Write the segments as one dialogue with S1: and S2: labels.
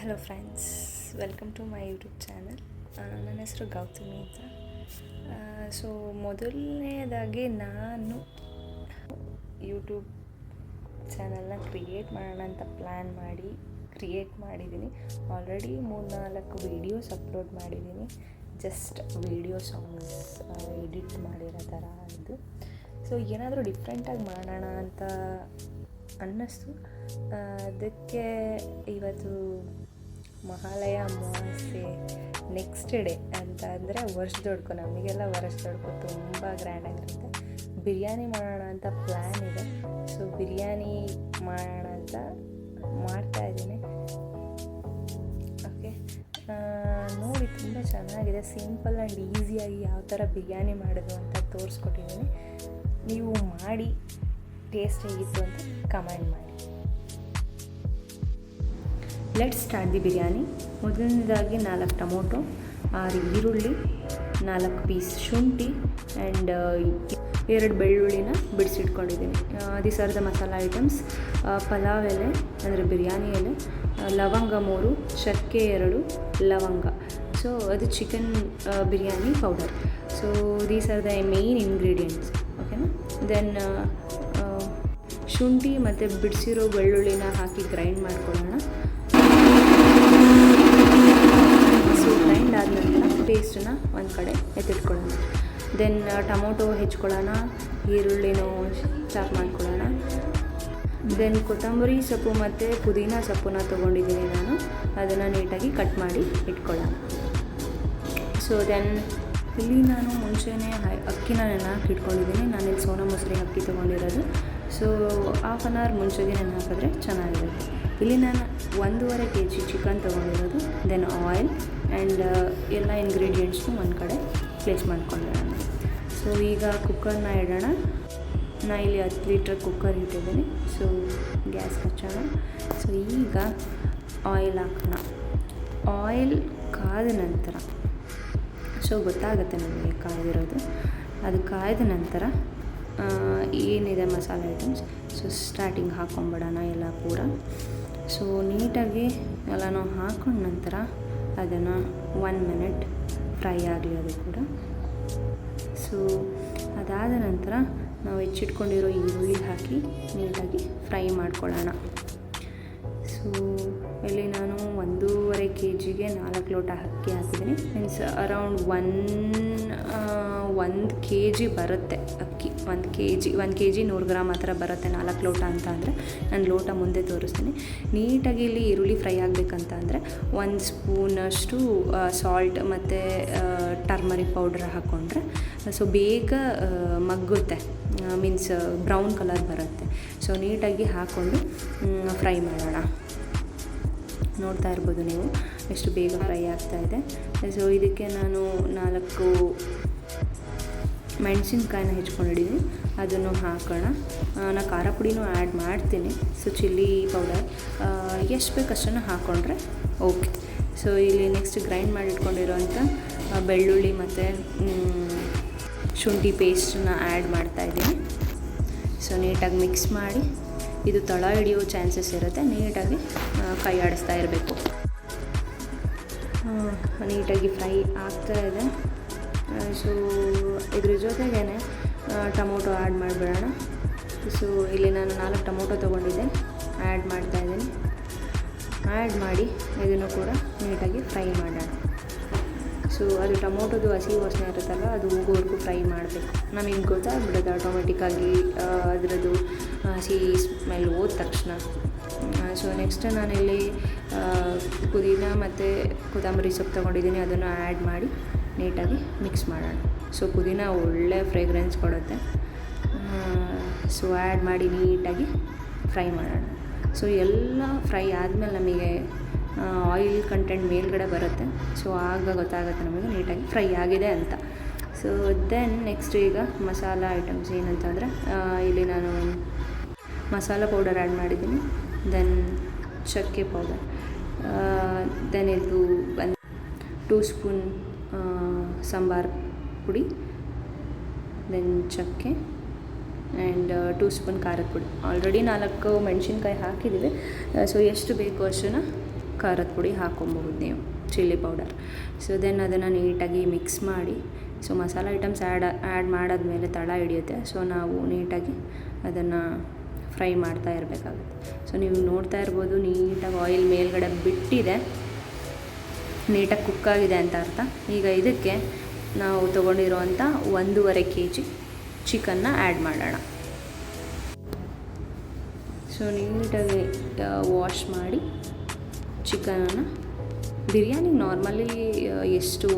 S1: Hello friends welcome to my YouTube channel ನನ್ನ ಹೆಸರು ಗೌತಮಿ ಅಂತ. ಸೊ ಮೊದಲನೇದಾಗಿ ನಾನು ಯೂಟ್ಯೂಬ್ ಚಾನಲ್ನ ಕ್ರಿಯೇಟ್ ಮಾಡೋಣ ಅಂತ ಪ್ಲ್ಯಾನ್ ಮಾಡಿ ಕ್ರಿಯೇಟ್ ಮಾಡಿದ್ದೀನಿ. ಆಲ್ರೆಡಿ ಮೂರ್ನಾಲ್ಕು ವೀಡಿಯೋಸ್ ಅಪ್ಲೋಡ್ ಮಾಡಿದ್ದೀನಿ. ಜಸ್ಟ್ ವೀಡಿಯೋ ಸಾಂಗ್ಸ್ ಎಡಿಟ್ ಮಾಡಿರೋ ಥರ ಇದು. ಸೊ ಏನಾದರೂ ಡಿಫ್ರೆಂಟಾಗಿ ಮಾಡೋಣ ಅಂತ ಅನ್ನಿಸ್ತು. ಅದಕ್ಕೆ ಇವತ್ತು ಮಹಾಲಯ ಅಮಾವಾಸ್ಯೆ ನೆಕ್ಸ್ಟ್ ಡೇ ಅಂತ ಅಂದರೆ ವರ್ಷದೊಡ್ಕೊ ನಮಗೆಲ್ಲ ವರ್ಷದೊಡ್ಕೊ ತುಂಬ ಗ್ರ್ಯಾಂಡಾಗಿರುತ್ತೆ ಬಿರಿಯಾನಿ ಮಾಡೋಣ ಅಂತ ಪ್ಲ್ಯಾನ್ ಇದೆ. ಸೊ ಬಿರಿಯಾನಿ ಮಾಡೋಣ ಅಂತ ಮಾಡ್ತಾ ಇದ್ದೀನಿ. ಓಕೆ ನೋಡಿ, ತುಂಬ ಚೆನ್ನಾಗಿದೆ. ಸಿಂಪಲ್ ಆ್ಯಂಡ್ ಈಸಿಯಾಗಿ ಯಾವ ಥರ ಬಿರಿಯಾನಿ ಮಾಡೋದು ಅಂತ ತೋರಿಸ್ಕೊಟ್ಟಿದ್ದೀನಿ. ನೀವು ಮಾಡಿ ಟೇಸ್ಟ್ ಹೇಗಿತ್ತು ಅಂತ ಕಮೆಂಟ್ ಮಾಡಿ. ಲೆಟ್ ಸ್ಟಾರ್ಟ್ ದಿ ಬಿರಿಯಾನಿ ಮೊದಲನೇದಾಗಿ ನಾಲ್ಕು ಟೊಮೊಟೊ, ಆರು ಈರುಳ್ಳಿ, ನಾಲ್ಕು ಪೀಸ್ ಶುಂಠಿ ಆ್ಯಂಡ್ ಎರಡು ಬೆಳ್ಳುಳ್ಳಿನ ಬಿಡಿಸಿಟ್ಕೊಂಡಿದ್ದೀನಿ. This are the masala items pulao ಎಲೆ, ಅಂದರೆ ಬಿರಿಯಾನಿ ಎಲೆ ಲವಂಗ ಮೂರು, ಚಕ್ಕೆ ಎರಡು, ಲವಂಗ. ಸೊ ಅದು chicken biryani powder so these are the main ingredients ಓಕೆನಾ ದೆನ್ ಶುಂಠಿ ಮತ್ತು ಬಿಡಿಸಿರೋ ಬೆಳ್ಳುಳ್ಳಿನ ಹಾಕಿ ಗ್ರೈಂಡ್ ಮಾಡ್ಕೊಳ್ಳೋಣ. ಒಂದು ಕಡೆ ಎತ್ತಿಟ್ಕೊಳ್ಳೋಣ. ದೆನ್ ಟೊಮೊಟೊ ಹೆಚ್ಕೊಳ್ಳೋಣ ಈರುಳ್ಳಿನೂ ಚಾಪ್ ಮಾಡ್ಕೊಳ್ಳೋಣ. ದೆನ್ ಕೊತ್ತಂಬರಿ ಸೊಪ್ಪು ಮತ್ತು ಪುದೀನ ಸೊಪ್ಪನ್ನ ತೊಗೊಂಡಿದ್ದೀನಿ ನಾನು. ಅದನ್ನು ನೀಟಾಗಿ ಕಟ್ ಮಾಡಿ ಇಟ್ಕೊಳ್ಳೋಣ. ಸೊ ದೆನ್ ಇಲ್ಲಿ ನಾನು ಮುಂಚೆನೇ ಅಕ್ಕಿನ ನೆನೆಹಾಕಿ ಇಟ್ಕೊಂಡಿದ್ದೀನಿ. ಇಲ್ಲಿ ಸೋನಾ ಮೊಸರಿ ಅಕ್ಕಿ ತೊಗೊಂಡಿರೋದು. ಸೊ ಹಾಫ್ ಆನ್ ಅವರ್ ಮುಂಚೆಗೆ ನೆನೆ ಹಾಕಿದ್ರೆ ಚೆನ್ನಾಗಿರುತ್ತೆ. ಇಲ್ಲಿ ನಾನು ಒಂದೂವರೆ ಕೆ ಜಿ ಚಿಕನ್ ತೊಗೊಂಡಿರೋದು. ದೆನ್ ಆಯಿಲ್ ಆ್ಯಂಡ್ ಎಲ್ಲ ಇಂಗ್ರೀಡಿಯೆಂಟ್ಸ್ನು ಒಂದು ಕಡೆ ಪ್ಲೇಸ್ ಮಾಡ್ಕೊಂಡಿರೋಣ ಸೊ ಈಗ ಕುಕ್ಕರ್ನ ಇಡೋಣ. ನಾ ಇಲ್ಲಿ ಹತ್ತು ಲೀಟ್ರ್ ಕುಕ್ಕರ್ ಇಟ್ಟಿದ್ದೀನಿ. ಸೊ ಗ್ಯಾಸ್ ಹಚ್ಚೋಣ. ಸೊ ಈಗ ಆಯಿಲ್ ಹಾಕೋಣ. ಆಯಿಲ್ ಕಾದ ನಂತರ ಸೊ ಗೊತ್ತಾಗುತ್ತೆ ನಮಗೆ ಕಾಯ್ದಿರೋದು ಅದು ಕಾಯ್ದ ನಂತರ ಏನಿದೆ ಮಸಾಲೆ ಐಟಮ್ಸ್ ಸೊ ಸ್ಟಾರ್ಟಿಂಗ್ ಹಾಕ್ಕೊಂಬಿಡೋಣ ಎಲ್ಲ ಪೂರ. ಸೊ ನೀಟಾಗಿ ಎಲ್ಲನೂ ಹಾಕೊಂಡ ನಂತರ ಅದನ್ನು ಒನ್ ಮಿನಿಟ್ ಫ್ರೈ ಆಗಲಿ ಅದು ಕೂಡ. ಸೊ ಅದಾದ ನಂತರ ನಾವು ಹೆಚ್ಚಿಟ್ಕೊಂಡಿರೋ ಈರುಳ್ಳಿ ಹಾಕಿ, ನೀಟಾಗಿ ಫ್ರೈ ಮಾಡ್ಕೊಳ್ಳೋಣ. ಕೆ ಜಿಗೆ ನಾಲ್ಕು ಲೋಟ ಅಕ್ಕಿ ಹಾಕಿದ್ದೀನಿ. ಮೀನ್ಸ್ ಅರೌಂಡ್ ಒನ್ ಒಂದು ಕೆ ಜಿ ಬರುತ್ತೆ ಅಕ್ಕಿ. ಒಂದು ಕೆ ಜಿ ಒಂದು ಕೆ ಜಿ ನೂರು ಗ್ರಾಮ್ ಹತ್ರ ಬರುತ್ತೆ ನಾಲ್ಕು ಲೋಟ ಅಂತ ಅಂದರೆ ನಾನು ಲೋಟ ಮುಂದೆ ತೋರಿಸ್ತೀನಿ. ನೀಟಾಗಿ ಇಲ್ಲಿ ಈರುಳ್ಳಿ ಫ್ರೈ ಆಗಬೇಕಂತ ಅಂದರೆ ಒಂದು ಸ್ಪೂನಷ್ಟು ಸಾಲ್ಟ್ ಮತ್ತು ಟರ್ಮರಿಕ್ ಪೌಡ್ರ್ ಹಾಕ್ಕೊಂಡ್ರೆ ಸೊ ಬೇಗ ಮಗ್ಗುತ್ತೆ. ಮೀನ್ಸ್ ಬ್ರೌನ್ ಕಲರ್ ಬರುತ್ತೆ. ಸೊ ನೀಟಾಗಿ ಹಾಕ್ಕೊಂಡು ಫ್ರೈ ಮಾಡೋಣ. ನೋಡ್ತಾ ಇರ್ಬೋದು ನೀವು. ಎಷ್ಟು ಬೇಗ ಫ್ರೈ ಆಗ್ತಾ ಇದೆ. ಸೊ ಇದಕ್ಕೆ ನಾನು ನಾಲ್ಕು ಮೆಣಸಿನ್ಕಾಯಿನ ಹೆಚ್ಕೊಂಡಿದ್ದೀನಿ ಅದನ್ನು ಹಾಕೋಣ. ನಾನು ಖಾರ ಪುಡಿನೂ ಆ್ಯಡ್ ಮಾಡ್ತೀನಿ. ಸೊ ಚಿಲ್ಲಿ ಪೌಡರ್ ಎಷ್ಟು ಬೇಕು ಅಷ್ಟನ್ನು ಹಾಕ್ಕೊಂಡ್ರೆ ಓಕೆ ಸೊ ಇಲ್ಲಿ ನೆಕ್ಸ್ಟ್ ಗ್ರೈಂಡ್ ಮಾಡಿಟ್ಕೊಂಡಿರೋಂಥ ಬೆಳ್ಳುಳ್ಳಿ ಮತ್ತು ಶುಂಠಿ ಪೇಸ್ಟನ್ನ ಆ್ಯಡ್ ಮಾಡ್ತಾಯಿದ್ದೀನಿ ಸೊ ನೀಟಾಗಿ ಮಿಕ್ಸ್ ಮಾಡಿ. ಇದು ತಳ ಹಿಡಿಯೋ ಚಾನ್ಸಸ್ ಇರುತ್ತೆ. ನೀಟಾಗಿ ಕೈ ಆಡಿಸ್ತಾ ಇರಬೇಕು. ನೀಟಾಗಿ ಫ್ರೈ ಆಗ್ತಾ ಇದೆ. ಸೊ ಇದ್ರ ಜೊತೆಗೇ ಟೊಮೊಟೊ ಆ್ಯಡ್ ಮಾಡಿಬಿಡೋಣ. ಸೊ ಇಲ್ಲಿ ನಾನು ನಾಲ್ಕು ಟೊಮೊಟೊ ತೊಗೊಂಡಿದ್ದೆ. ಆ್ಯಡ್ ಮಾಡ್ತಾ ಇದ್ದೀನಿ. ಆ್ಯಡ್ ಮಾಡಿ ಇದನ್ನು ಕೂಡ ನೀಟಾಗಿ ಫ್ರೈ ಮಾಡೋಣ. ಸೊ ಅದು ಟೊಮೊಟೊದು ಹಸಿ ವಾಸನೆ ಇರುತ್ತಲ್ಲ ಅದು ಹೋಗೋವರೆಗೂ ಫ್ರೈ ಮಾಡಬೇಕು. ನಮಗೆ ಗೊತ್ತಾಗ್ಬಿಡುತ್ತೆ ಆಟೋಮೆಟಿಕ್ಕಾಗಿ ಅದರದ್ದು ಹಸಿ ಸ್ಮೆಲ್ ಹೋದ ತಕ್ಷಣ. ಸೊ ನೆಕ್ಸ್ಟ್ ನಾನಿಲ್ಲಿ ಪುದೀನ ಮತ್ತು ಕೊತ್ತಂಬರಿ ಸೊಪ್ಪು ತೊಗೊಂಡಿದ್ದೀನಿ. ಅದನ್ನು ಆ್ಯಡ್ ಮಾಡಿ ನೀಟಾಗಿ ಮಿಕ್ಸ್ ಮಾಡೋಣ. ಸೊ ಪುದೀನ ಒಳ್ಳೆ ಫ್ರೇಗ್ರೆನ್ಸ್ ಕೊಡುತ್ತೆ. ಸೊ ಆ್ಯಡ್ ಮಾಡಿ ನೀಟಾಗಿ ಫ್ರೈ ಮಾಡೋಣ. ಸೊ ಎಲ್ಲ ಫ್ರೈ ಆದಮೇಲೆ ನಮಗೆ ಆಯಿಲ್ ಕಂಟೆಂಟ್ ಮೇಲ್ಗಡೆ ಬರುತ್ತೆ. ಸೊ ಆಗ ಗೊತ್ತಾಗುತ್ತೆ ನಮಗೆ ನೀಟಾಗಿ ಫ್ರೈ ಆಗಿದೆ ಅಂತ. ಸೊ ದೆನ್ ನೆಕ್ಸ್ಟ್ ಈಗ ಮಸಾಲ ಐಟಮ್ಸ್ ಏನಂತಂದರೆ ಇಲ್ಲಿ ನಾನು ಮಸಾಲ ಪೌಡರ್ ಆ್ಯಡ್ ಮಾಡಿದ್ದೀನಿ. ದೆನ್ ಚಕ್ಕೆ ಪೌಡರ್. ದೆನ್ ಇದು ಒಂದು ಟೂ ಸ್ಪೂನ್ ಸಾಂಬಾರ್ ಪುಡಿ ದೆನ್ ಚಕ್ಕೆ ಆ್ಯಂಡ್ ಟೂ ಸ್ಪೂನ್ ಖಾರದ ಪುಡಿ. ಆಲ್ರೆಡಿ ನಾಲ್ಕು ಮೆಣಸಿನ್ಕಾಯಿ ಹಾಕಿದ್ದೀವಿ. ಸೊ ಎಷ್ಟು ಬೇಕು ಅಷ್ಟನ್ನು ಖಾರದ ಪುಡಿ ಹಾಕೊಬಹುದು ನೀವು, ಚಿಲ್ಲಿ ಪೌಡರ್. ಸೊ ದೆನ್ ಅದನ್ನು ನೀಟಾಗಿ ಮಿಕ್ಸ್ ಮಾಡಿ so masala items add add ಮಾಡಾದ್ಮೇಲೆ ತಳ ಹಿಡಿಯುತ್ತೆ. ಸೊ ನಾವು ನೀಟಾಗಿ ಅದನ್ನು ಫ್ರೈ ಮಾಡ್ತಾ ಇರಬೇಕಾಗುತ್ತೆ. ಸೊ ನೀವು ನೋಡ್ತಾ ಇರ್ಬೋದು, ನೀಟಾಗಿ ಆಯಿಲ್ ಮೇಲ್ಗಡೆ ಬಿಟ್ಟಿದೆ. ನೀಟಾಗಿ ಕುಕ್ ಆಗಿದೆ ಅಂತ ಅರ್ಥ. ಈಗ ಇದಕ್ಕೆ ನಾವು ತೊಗೊಂಡಿರುವಂಥ ಒಂದೂವರೆ ಕೆ ಜಿ ಚಿಕನ್ನ ಆ್ಯಡ್ ಮಾಡೋಣ. ಸೊ ನೀಟಾಗಿ ವಾಶ್ ಮಾಡಿ ಚಿಕನನ್ನು ಬಿರಿಯಾನಿ ನಾರ್ಮಲಿ ಎಷ್ಟು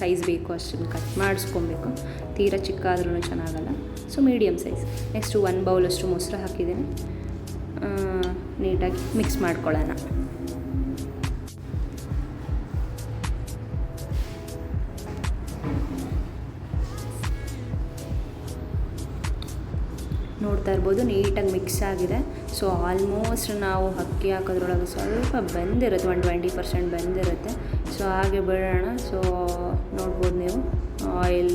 S1: ಸೈಜ್ ಬೇಕು, ಅಷ್ಟನ್ನು ಕಟ್ ಮಾಡಿಸ್ಕೊಬೇಕು. ತೀರಾ ಚಿಕ್ಕ ಆದ್ರೂ ಚೆನ್ನಾಗಲ್ಲ so medium size next one ಬೌಲಷ್ಟು ಮೊಸರು ಹಾಕಿದ್ದೀನಿ. ನೀಟಾಗಿ ಮಿಕ್ಸ್ ಮಾಡ್ಕೊಳ್ಳೋಣ. ನೋಡ್ತಾ ಇರ್ಬೋದು, ನೀಟಾಗಿ ಮಿಕ್ಸ್ ಆಗಿದೆ. ಸೊ ಆಲ್ಮೋಸ್ಟ್ ನಾವು ಅಕ್ಕಿ ಹಾಕೋದ್ರೊಳಗೆ ಸ್ವಲ್ಪ ಬೆಂದಿರುತ್ತೆ ಒನ್ ಟ್ವೆಂಟಿ ಪರ್ಸೆಂಟ್ ಬೆಂದಿರುತ್ತೆ. ಸೊ ಹಾಗೆ ಬಿಡೋಣ ಸೊ ನೋಡ್ಬೋದು ನೀವು. ಆಯಿಲ್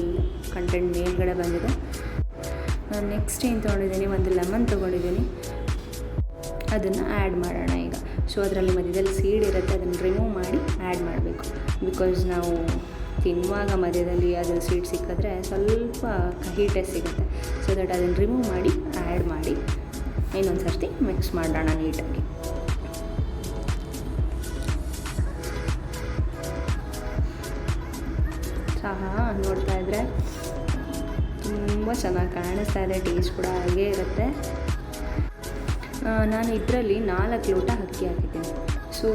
S1: ಕಂಟೆಂಟ್ ಮೇಲ್ಗಡೆ ಬಂದಿದೆ. ನಾನು ನೆಕ್ಸ್ಟ್ ಏನು ತೊಗೊಂಡಿದ್ದೀನಿ? ಒಂದು ಲೆಮನ್ ತೊಗೊಂಡಿದ್ದೀನಿ. ಅದನ್ನು ಆ್ಯಡ್ ಮಾಡೋಣ ಈಗ. ಸೊ ಅದರಲ್ಲಿ ಮಧ್ಯದಲ್ಲಿ ಸೀಡ್ ಇರುತ್ತೆ. ಅದನ್ನು ರಿಮೂವ್ ಮಾಡಿ ಆ್ಯಡ್ ಮಾಡಬೇಕು. ಬಿಕಾಸ್ ನಾವು ತಿನ್ನುವಾಗ ಮಧ್ಯದಲ್ಲಿ ಅದು ಸೀಡ್ ಸಿಕ್ಕಿದ್ರೆ ಸ್ವಲ್ಪ ಕಹಿ ಟೇಸ್ಟ್ ಸಿಗುತ್ತೆ. ಸೊ ದಟ್ ಅದನ್ನು ರಿಮೂವ್ ಮಾಡಿ ಆ್ಯಡ್ ಮಾಡಿ. ಇನ್ನೊಂದು ಸರ್ತಿ ಮಿಕ್ಸ್ ಮಾಡೋಣ ನೀಟಾಗಿ ಚಹಾ ನೋಡ್ತಾ ಇದ್ದರೆ ತುಂಬ ಚೆನ್ನಾಗಿ ಕಾಣಿಸ್ತಾ ಇದೆ ಟೇಸ್ಟ್ ಕೂಡ ಹಾಗೇ ಇರುತ್ತೆ. ನಾನು ಇದರಲ್ಲಿ ನಾಲ್ಕು ಲೋಟ ಅಕ್ಕಿ ಹಾಕಿದ್ದೀನಿ. ಸೊ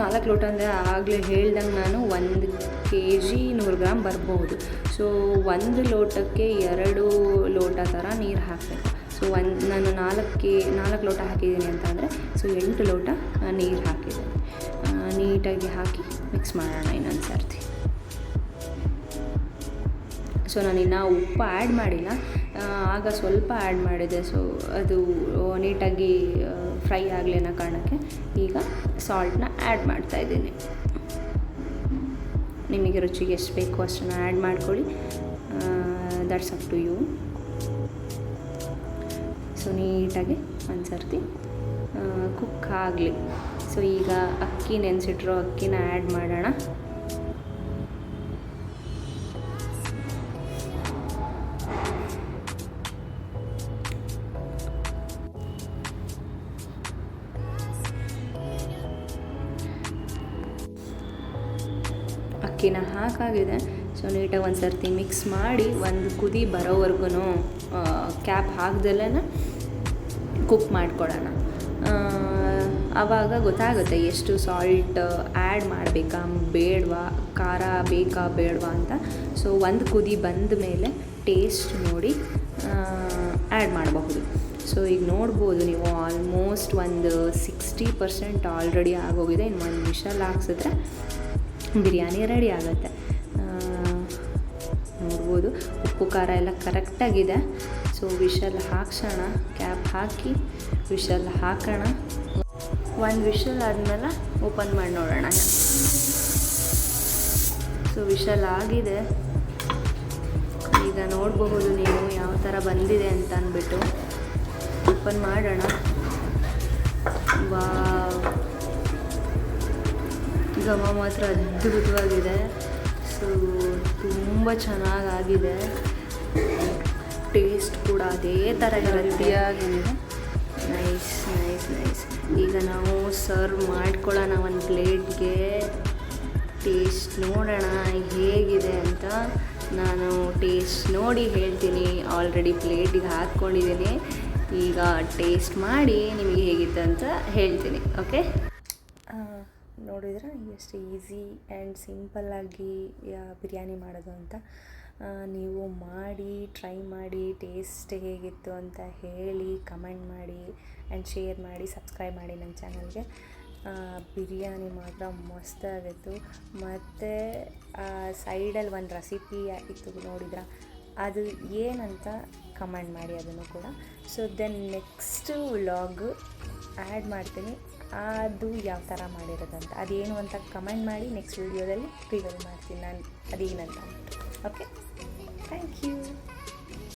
S1: ನಾಲ್ಕು ಲೋಟ ಅಂದರೆ ಆಗಲೇ ಹೇಳ್ದಂಗೆ ನಾನು ಒಂದು ಕೆ ಜಿ ನೂರು ಗ್ರಾಮ್ ಬರ್ಬೋದು. ಸೊ ಒಂದು ಲೋಟಕ್ಕೆ ಎರಡು ಲೋಟ ಥರ ನೀರು ಹಾಕಬೇಕು. ಸೊ ಒಂದು, ನಾನು ನಾಲ್ಕು ಕೆ, ನಾಲ್ಕು ಲೋಟ ಹಾಕಿದ್ದೀನಿ ಅಂತಂದರೆ ಸೊ ಎಂಟು ಲೋಟ ನೀರು ಹಾಕಿದ್ದೀನಿ. ನೀಟಾಗಿ ಹಾಕಿ ಮಿಕ್ಸ್ ಮಾಡೋಣ ಇನ್ನೊಂದು ಸರ್ತಿ ಸೊ ನಾನಿನ್ನು ಉಪ್ಪು ಆ್ಯಡ್ ಮಾಡಿಲ್ಲ. ಆಗ ಸ್ವಲ್ಪ ಆ್ಯಡ್ ಮಾಡಿದೆ. ಸೊ ಅದು ನೀಟಾಗಿ ಫ್ರೈ ಆಗಲಿ ಅನ್ನೋ ಕಾರಣಕ್ಕೆ ಈಗ ಸಾಲ್ಟನ್ನ ಆ್ಯಡ್ ಮಾಡ್ತಾ ಇದ್ದೀನಿ. ನಿಮಗೆ ರುಚಿಗೆ ಎಷ್ಟು ಬೇಕು ಅಷ್ಟನ್ನು ಆ್ಯಡ್ ಮಾಡ್ಕೊಳ್ಳಿ. That's up to you so ನೀಟಾಗಿ ಒಂದು ಸರ್ತಿ ಕುಕ್ ಆಗಲಿ. ಸೊ ಈಗ ಅಕ್ಕಿ ನೆನೆಸಿಟ್ರೋ, ಅಕ್ಕಿನ ಆ್ಯಡ್ ಮಾಡೋಣ. ಅಕ್ಕಿನ ಹಾಕಾಗಿದೆ. ಸೊ ನೀಟಾಗಿ ಒಂದು ಸರ್ತಿ ಮಿಕ್ಸ್ ಮಾಡಿ ಒಂದು ಕುದಿ ಬರೋವರೆಗೂ ಕ್ಯಾಪ್ ಹಾಕ್ದಲ್ಲೇ ಕುಕ್ ಮಾಡ್ಕೊಳ್ಳೋಣ ಆ, ಆವಾಗ ಗೊತ್ತಾಗುತ್ತೆ ಎಷ್ಟು ಸಾಲ್ಟ್ ಆ್ಯಡ್ ಮಾಡಬೇಕಾ ಬೇಡವಾ ಖಾರ ಬೇಕಾ ಬೇಡವಾ ಅಂತ. ಸೊ ಒಂದು ಕುದಿ ಬಂದ ಮೇಲೆ ಟೇಸ್ಟ್ ನೋಡಿ ಆ್ಯಡ್ ಮಾಡಬಹುದು. ಸೊ ಈಗ ನೋಡ್ಬೋದು ನೀವು ಆಲ್ಮೋಸ್ಟ್ ಒಂದು ಸಿಕ್ಸ್ಟಿ ಪರ್ಸೆಂಟ್ ಆಲ್ರೆಡಿ ಆಗೋಗಿದೆ. ಇನ್ನು ಒಂದು ನಿಮಿಷ ಹಾಕ್ಸಿದ್ರೆ ಬಿರಿಯಾನಿ ರೆಡಿ ಆಗುತ್ತೆ. ನೋಡ್ಬೋದು. ಉಪ್ಪು, ಖಾರ ಎಲ್ಲ ಕರೆಕ್ಟಾಗಿದೆ ಸೊ ವಿಷಲ್ ಹಾಕ್ಸೋಣ. ಕ್ಯಾಪ್ ಹಾಕಿ ವಿಷಲ್ ಹಾಕೋಣ. ಒಂದು ವಿಷಲ್ ಆದಮೇಲೆ ಓಪನ್ ಮಾಡಿ ನೋಡೋಣ. ಸೊ ವಿಷಲ್ ಆಗಿದೆ. ಈಗ ನೋಡಬಹುದು ನೀವು ಯಾವ ಥರ ಬಂದಿದೆ ಅಂತ ಅಂದ್ಬಿಟ್ಟು. ಓಪನ್ ಮಾಡೋಣ. ವಾ ಘಮ ಮಾತ್ರ ಅದ್ಭುತವಾಗಿದೆ. ಸೊ ತುಂಬ ಚೆನ್ನಾಗಾಗಿದೆ. ಟೇಸ್ಟ್ ಕೂಡ ಅದೇ ಥರ ರೆಡಿಯಾಗಿದೆ ನೈಸ್ ನೈಸ್ ನೈಸ್ ಈಗ ನಾವು ಸರ್ವ್ ಮಾಡ್ಕೊಳ್ಳೋಣ ಒಂದು ಪ್ಲೇಟ್ಗೆ. ಟೇಸ್ಟ್ ನೋಡೋಣ ಹೇಗಿದೆ ಅಂತ. ನಾನು ಟೇಸ್ಟ್ ನೋಡಿ ಹೇಳ್ತೀನಿ. ಆಲ್ರೆಡಿ ಪ್ಲೇಟಿಗೆ ಹಾಕ್ಕೊಂಡಿದ್ದೀನಿ. ಈಗ ಟೇಸ್ಟ್ ಮಾಡಿ ನಿಮಗೆ ಹೇಗಿತ್ತು ಅಂತ ಹೇಳ್ತೀನಿ ಓಕೆ ನೋಡಿದ್ರೆ ಎಷ್ಟು ಈಸಿ ಆ್ಯಂಡ್ ಸಿಂಪಲ್ಲಾಗಿ ಬಿರಿಯಾನಿ ಮಾಡೋದು ಅಂತ. ನೀವು ಮಾಡಿ, ಟ್ರೈ ಮಾಡಿ, ಟೇಸ್ಟ್ ಹೇಗಿತ್ತು ಅಂತ ಹೇಳಿ ಕಮೆಂಟ್ ಮಾಡಿ ಆ್ಯಂಡ್ ಶೇರ್ ಮಾಡಿ, ಸಬ್ಸ್ಕ್ರೈಬ್ ಮಾಡಿ ನನ್ನ ಚಾನಲ್ಗೆ. ಬಿರಿಯಾನಿ ಮಾತ್ರ ಮಸ್ತಾಗಿತ್ತು ಮತ್ತು ಸೈಡಲ್ಲಿ ಒಂದು ರೆಸಿಪಿ ಇತ್ತು ನೋಡಿದ್ರ? ಅದು ಏನಂತ ಕಮೆಂಟ್ ಮಾಡಿ ಅದನ್ನು ಕೂಡ. So, then next vlog add ಮಾಡ್ತೀನಿ. ಅದು ಯಾವ ಥರ ಮಾಡಿರೋದಂತ ಅದೇನು ಅಂತ ಕಮೆಂಟ್ ಮಾಡಿ ನೆಕ್ಸ್ಟ್ ವೀಡಿಯೋದಲ್ಲಿ ರಿವೀಲ್ ಮಾಡ್ತೀನಿ ನಾನು. ಅದೇನಂತ. Okay thank you